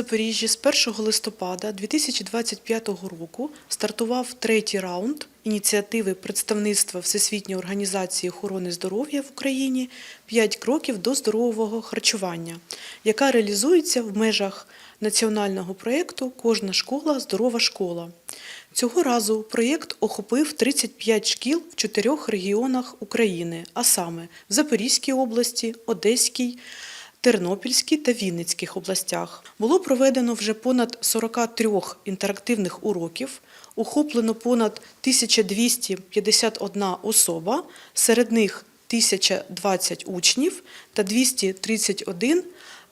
Запоріжжі з 1 листопада 2025 року стартував третій раунд ініціативи представництва Всесвітньої організації охорони здоров'я в Україні «5 кроків до здорового харчування, яка реалізується в межах національного проєкту Кожна школа здорова школа. Цього разу проєкт охопив 35 шкіл в чотирьох регіонах України, а саме в Запорізькій області, Одеській, Тернопільській та Вінницьких областях. Було проведено вже понад 43 інтерактивних уроків, охоплено понад 1251 особа, серед них 1020 учнів та 231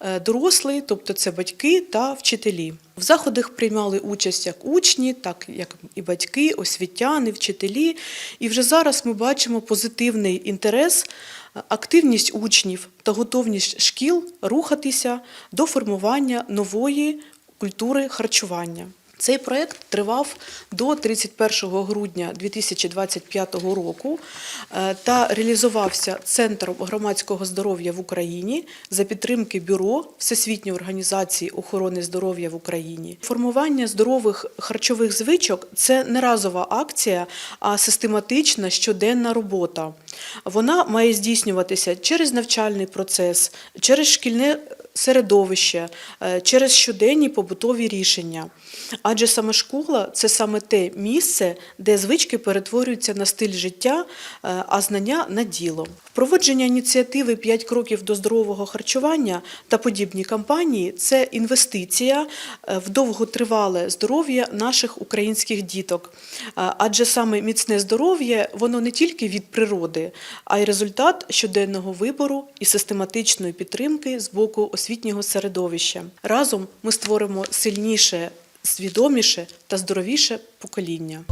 е, дорослий, тобто це батьки та вчителі. В заходах приймали участь як учні, так як і батьки, освітяни, вчителі. І вже зараз ми бачимо позитивний інтерес, е, активність учнів та готовність шкіл рухатися до формування нової культури харчування. Цей проект тривав до 31 грудня 2025 року е, та реалізувався Центром громадського здоров'я в Україні за підтримки Бюро Всесвітньої організації охорони здоров'я в Україні. Формування здорових харчових звичок це не разова акція, а систематична щоденна робота. Вона має здійснюватися через навчальний процес, через шкільне середовище, е, через щоденні побутові рішення. Адже саме школа це саме те місце, де звички перетворюються на стиль життя, е, а знання на діло. Впровадження ініціативи «5 кроків до здорового харчування та подібні кампанії це інвестиція е, в довготривале здоров'я наших українських діток. Адже саме міцне здоров'я воно не тільки від природи, а й результат щоденного вибору і систематичної підтримки з боку освітнього середовища. Разом ми створимо сильніше, свідоміше та здоровіше покоління.